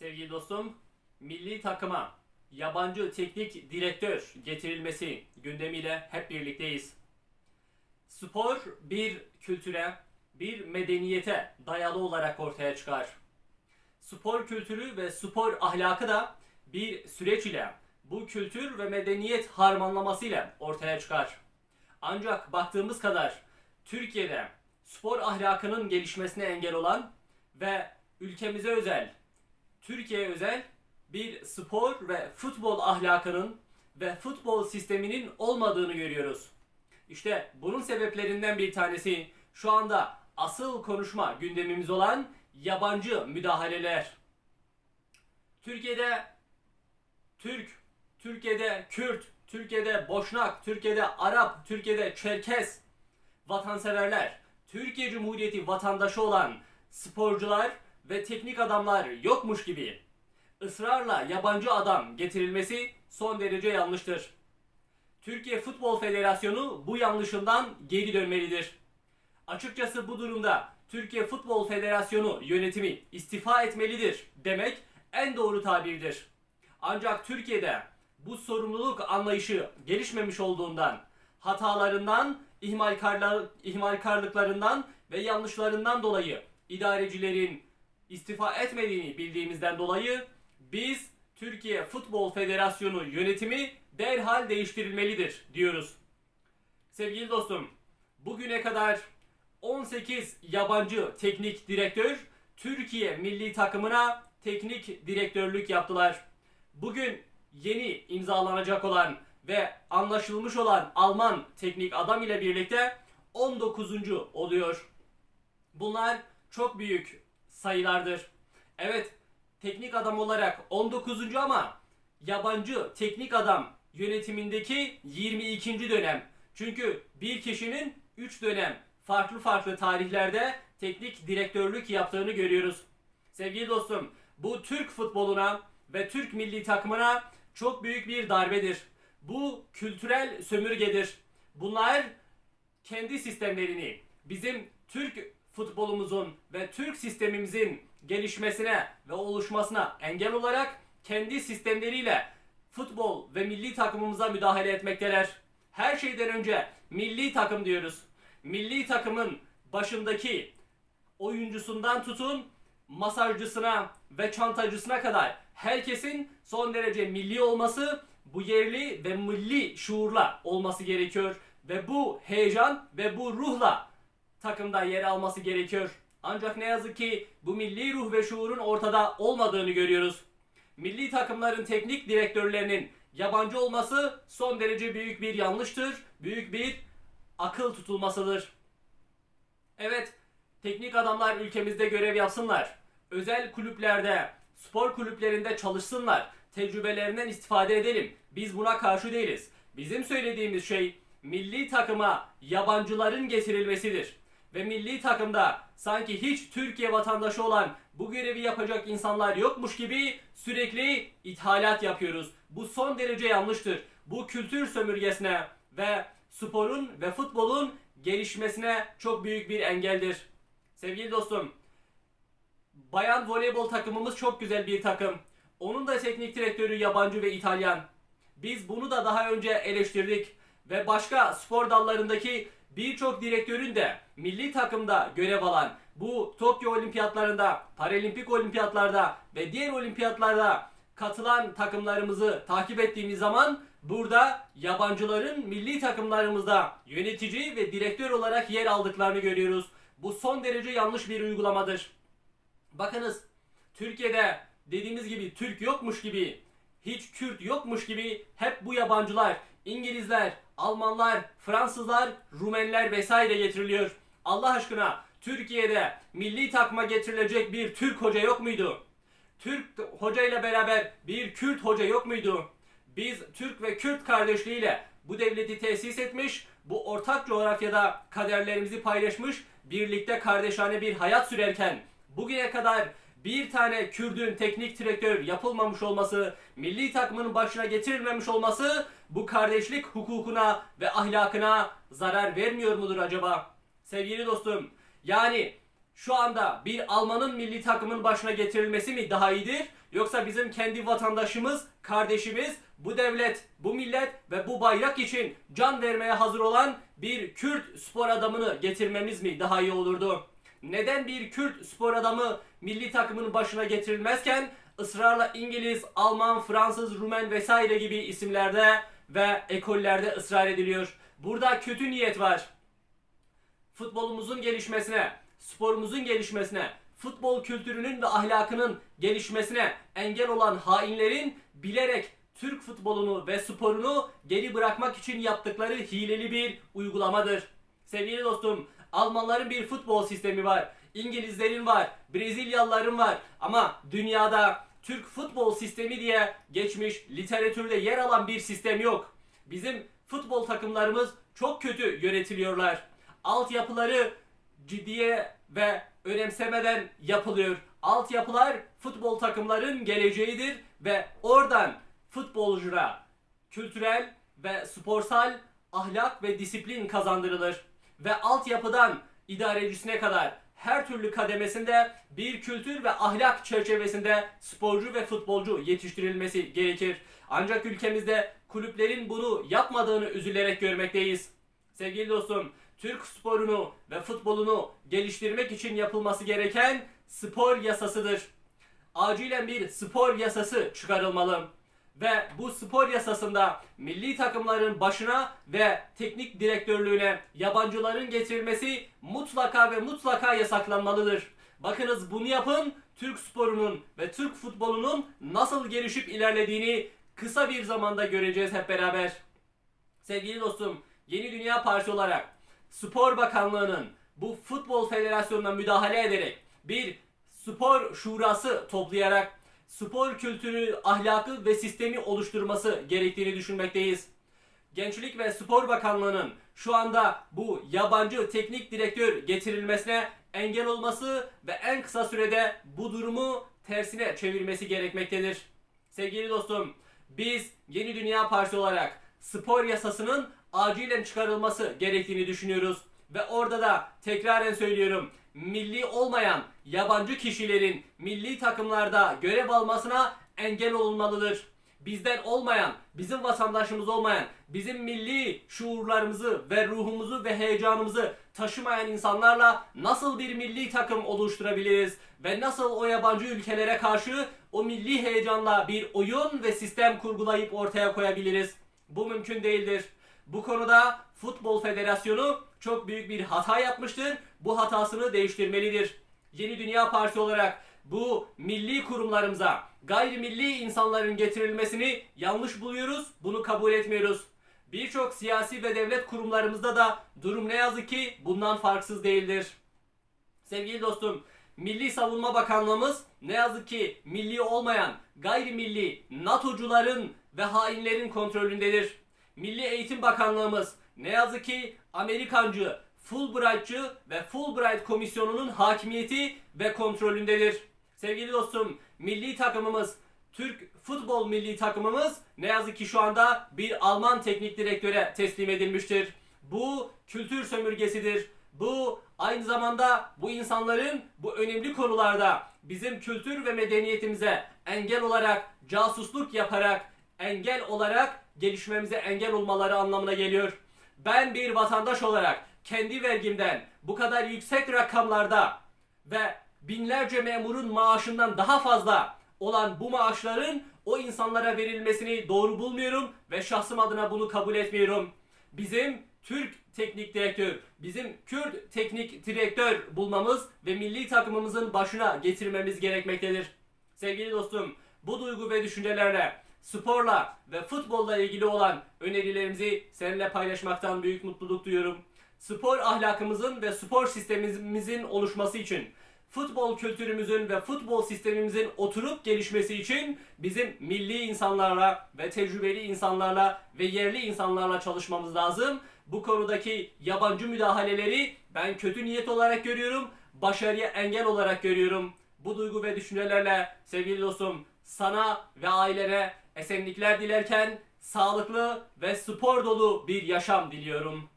Sevgili dostum, milli takıma yabancı teknik direktör getirilmesi gündemiyle hep birlikteyiz. Spor bir kültüre, bir medeniyete dayalı olarak ortaya çıkar. Spor kültürü ve spor ahlakı da bir süreç ile bu kültür ve medeniyet harmanlamasıyla ortaya çıkar. Ancak baktığımız kadar Türkiye'de spor ahlakının gelişmesine engel olan ve ülkemize özel, Türkiye'ye özel bir spor ve futbol ahlakının ve futbol sisteminin olmadığını görüyoruz. İşte bunun sebeplerinden bir tanesi şu anda asıl konuşma gündemimiz olan yabancı müdahaleler. Türkiye'de Türk, Türkiye'de Kürt, Türkiye'de Boşnak, Türkiye'de Arap, Türkiye'de Çerkes vatanseverler, Türkiye Cumhuriyeti vatandaşı olan sporcular ve teknik adamlar yokmuş gibi ısrarla yabancı adam getirilmesi son derece yanlıştır. Türkiye Futbol Federasyonu bu yanlışından geri dönmelidir. Açıkçası bu durumda Türkiye Futbol Federasyonu yönetimi istifa etmelidir demek en doğru tabirdir. Ancak Türkiye'de bu sorumluluk anlayışı gelişmemiş olduğundan, hatalarından, ihmalkarlıklarından ve yanlışlarından dolayı idarecilerin istifa etmediğini bildiğimizden dolayı biz Türkiye Futbol Federasyonu yönetimi derhal değiştirilmelidir diyoruz. Sevgili dostum, bugüne kadar 18 yabancı teknik direktör Türkiye milli takımına teknik direktörlük yaptılar. Bugün yeni imzalanacak olan ve anlaşılmış olan Alman teknik adam ile birlikte 19. oluyor. Bunlar çok büyük sayılardır. Evet, teknik adam olarak 19. ama yabancı teknik adam yönetimindeki 22. dönem. Çünkü bir kişinin 3 dönem farklı farklı tarihlerde teknik direktörlük yaptığını görüyoruz. Sevgili dostum, bu Türk futboluna ve Türk milli takımına çok büyük bir darbedir. Bu kültürel sömürgedir. Bunlar kendi sistemlerini bizim Türk futbolumuzun ve Türk sistemimizin gelişmesine ve oluşmasına engel olarak kendi sistemleriyle futbol ve milli takımımıza müdahale etmekteler. Her şeyden önce milli takım diyoruz. Milli takımın başındaki oyuncusundan tutun masajcısına ve çantacısına kadar herkesin son derece milli olması, bu yerli ve milli şuurla olması gerekiyor ve bu heyecan ve bu ruhla takımda yer alması gerekiyor. Ancak ne yazık ki bu milli ruh ve şuurun ortada olmadığını görüyoruz. Milli takımların teknik direktörlerinin yabancı olması son derece büyük bir yanlıştır, büyük bir akıl tutulmasıdır. Evet, teknik adamlar ülkemizde görev yapsınlar. Özel kulüplerde, spor kulüplerinde çalışsınlar. Tecrübelerinden istifade edelim. Biz buna karşı değiliz. Bizim söylediğimiz şey milli takıma yabancıların getirilmesidir. Ve milli takımda sanki hiç Türkiye vatandaşı olan bu görevi yapacak insanlar yokmuş gibi sürekli ithalat yapıyoruz. Bu son derece yanlıştır. Bu kültür sömürgesine ve sporun ve futbolun gelişmesine çok büyük bir engeldir. Sevgili dostum, bayan voleybol takımımız çok güzel bir takım. Onun da teknik direktörü yabancı ve İtalyan. Biz bunu da daha önce eleştirdik ve başka spor dallarındaki birçok direktörün de milli takımda görev alan bu Tokyo Olimpiyatlarında, Paralimpik Olimpiyatlarda ve diğer olimpiyatlarda katılan takımlarımızı takip ettiğimiz zaman burada yabancıların milli takımlarımızda yönetici ve direktör olarak yer aldıklarını görüyoruz. Bu son derece yanlış bir uygulamadır. Bakınız Türkiye'de dediğimiz gibi Türk yokmuş gibi, hiç Kürt yokmuş gibi hep bu yabancılar, İngilizler, Almanlar, Fransızlar, Rumenler vesaire getiriliyor. Allah aşkına Türkiye'de milli takıma getirilecek bir Türk hoca yok muydu? Türk hoca ile beraber bir Kürt hoca yok muydu? Biz Türk ve Kürt kardeşliğiyle bu devleti tesis etmiş, bu ortak coğrafyada kaderlerimizi paylaşmış, birlikte kardeşane bir hayat sürerken bugüne kadar bir tane Kürdün teknik direktör yapılmamış olması, milli takımın başına getirilmemiş olması bu kardeşlik hukukuna ve ahlakına zarar vermiyor mudur acaba? Sevgili dostum, yani şu anda bir Alman'ın milli takımın başına getirilmesi mi daha iyidir? Yoksa bizim kendi vatandaşımız, kardeşimiz, bu devlet, bu millet ve bu bayrak için can vermeye hazır olan bir Kürt spor adamını getirmemiz mi daha iyi olurdu? Neden bir Kürt spor adamı milli takımın başına getirilmezken ısrarla İngiliz, Alman, Fransız, Rumen vesaire gibi isimlerde ve ekollerde ısrar ediliyor? Burada kötü niyet var futbolumuzun gelişmesine, sporumuzun gelişmesine, futbol kültürünün ve ahlakının gelişmesine engel olan hainlerin bilerek Türk futbolunu ve sporunu geri bırakmak için yaptıkları hileli bir uygulamadır. Sevgili dostum, Almanların bir futbol sistemi var. İngilizlerin var, Brezilyalıların var ama dünyada Türk futbol sistemi diye geçmiş literatürde yer alan bir sistem yok. Bizim futbol takımlarımız çok kötü yönetiliyorlar. Altyapıları ciddiye ve önemsemeden yapılıyor. Altyapılar futbol takımların geleceğidir ve oradan futbolculara kültürel ve sporsal ahlak ve disiplin kazandırılır. Ve altyapıdan idarecisine kadar her türlü kademesinde bir kültür ve ahlak çerçevesinde sporcu ve futbolcu yetiştirilmesi gerekir. Ancak ülkemizde kulüplerin bunu yapmadığını üzülerek görmekteyiz. Sevgili dostum, Türk sporunu ve futbolunu geliştirmek için yapılması gereken spor yasasıdır. Acilen bir spor yasası çıkarılmalı. Ve bu spor yasasında milli takımların başına ve teknik direktörlüğüne yabancıların getirilmesi mutlaka ve mutlaka yasaklanmalıdır. Bakınız bunu yapın Türk sporunun ve Türk futbolunun nasıl gelişip ilerlediğini kısa bir zamanda göreceğiz hep beraber. Sevgili dostum, Yeni Dünya Partisi olarak Spor Bakanlığı'nın bu futbol federasyonuna müdahale ederek bir spor şurası toplayarak spor kültürü, ahlakı ve sistemi oluşturması gerektiğini düşünmekteyiz. Gençlik ve Spor Bakanlığı'nın şu anda bu yabancı teknik direktör getirilmesine engel olması ve en kısa sürede bu durumu tersine çevirmesi gerekmektedir. Sevgili dostum, biz Yeni Dünya Partisi olarak spor yasasının acilen çıkarılması gerektiğini düşünüyoruz. Ve orada da tekraren söylüyorum milli olmayan yabancı kişilerin milli takımlarda görev almasına engel olunmalıdır. Bizden olmayan, bizim vatandaşımız olmayan, bizim milli şuurlarımızı ve ruhumuzu ve heyecanımızı taşımayan insanlarla nasıl bir milli takım oluşturabiliriz ve nasıl o yabancı ülkelere karşı o milli heyecanla bir oyun ve sistem kurgulayıp ortaya koyabiliriz? Bu mümkün değildir. Bu konuda Futbol Federasyonu çok büyük bir hata yapmıştır. Bu hatasını değiştirmelidir. Yeni Dünya Partisi olarak bu milli kurumlarımıza gayrimilli insanların getirilmesini yanlış buluyoruz. Bunu kabul etmiyoruz. Birçok siyasi ve devlet kurumlarımızda da durum ne yazık ki bundan farksız değildir. Sevgili dostum, Milli Savunma Bakanlığımız ne yazık ki milli olmayan gayrimilli NATO'cuların ve hainlerin kontrolündedir. Milli Eğitim Bakanlığımız ne yazık ki Amerikancı, Fulbright'cı ve Fulbright Komisyonu'nun hakimiyeti ve kontrolündedir. Sevgili dostum, milli takımımız, Türk futbol milli takımımız ne yazık ki şu anda bir Alman teknik direktöre teslim edilmiştir. Bu kültür sömürgesidir. Bu aynı zamanda bu insanların bu önemli konularda bizim kültür ve medeniyetimize engel olarak casusluk yaparak engel olarak gelişmemize engel olmaları anlamına geliyor. Ben bir vatandaş olarak kendi vergimden bu kadar yüksek rakamlarda ve binlerce memurun maaşından daha fazla olan bu maaşların o insanlara verilmesini doğru bulmuyorum ve şahsım adına bunu kabul etmiyorum. Bizim Türk teknik direktör, bizim Kürt teknik direktör bulmamız ve milli takımımızın başına getirmemiz gerekmektedir. Sevgili dostum, bu duygu ve düşüncelerle sporla ve futbolla ilgili olan önerilerimizi seninle paylaşmaktan büyük mutluluk duyuyorum. Spor ahlakımızın ve spor sistemimizin oluşması için futbol kültürümüzün ve futbol sistemimizin oturup gelişmesi için bizim milli insanlarla ve tecrübeli insanlarla ve yerli insanlarla çalışmamız lazım. Bu konudaki yabancı müdahaleleri ben kötü niyet olarak görüyorum, başarıya engel olarak görüyorum. Bu duygu ve düşüncelerle sevgili dostum sana ve ailene esenlikler dilerken sağlıklı ve spor dolu bir yaşam diliyorum.